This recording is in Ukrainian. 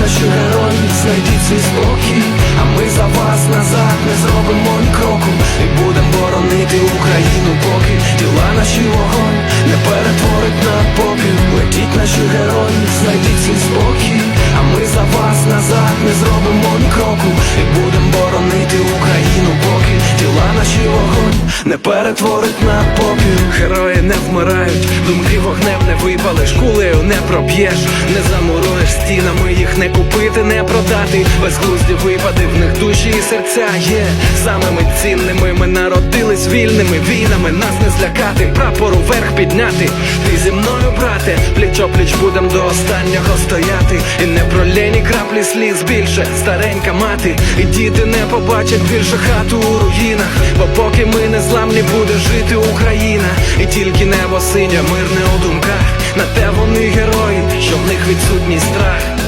наші герої, знайдіть свій спокій, а ми за вас назад не зробимо ні кроку. І будем боронити Україну, поки тіла наші вогонь не перетворить на попіл Летіть наші герої, знайдіть свій спокій, а ми за вас назад не зробимо ні кроку. І будем боронити Україну, поки тіла наші вогонь не перетворить на попіл Герої не вмирають, думки вогнем не випалиш, кулею не проб'єш, не замуруєш стінами, їх не купити, не продати. Безглузді випади, в них душі і серця є самими цінними. Ми народились вільними війнами, нас не злякати, прапору вверх підняти. Ти зі мною, брате, пліч опліч будем до останнього стояти. І не пролєні краплі сліз більше, старенька мати, і діти не побачать більше хату у руїнах. Бо поки ми не зламні, буде жити Україна, і тільки небо синє, мирне у думках. Відсутній страх.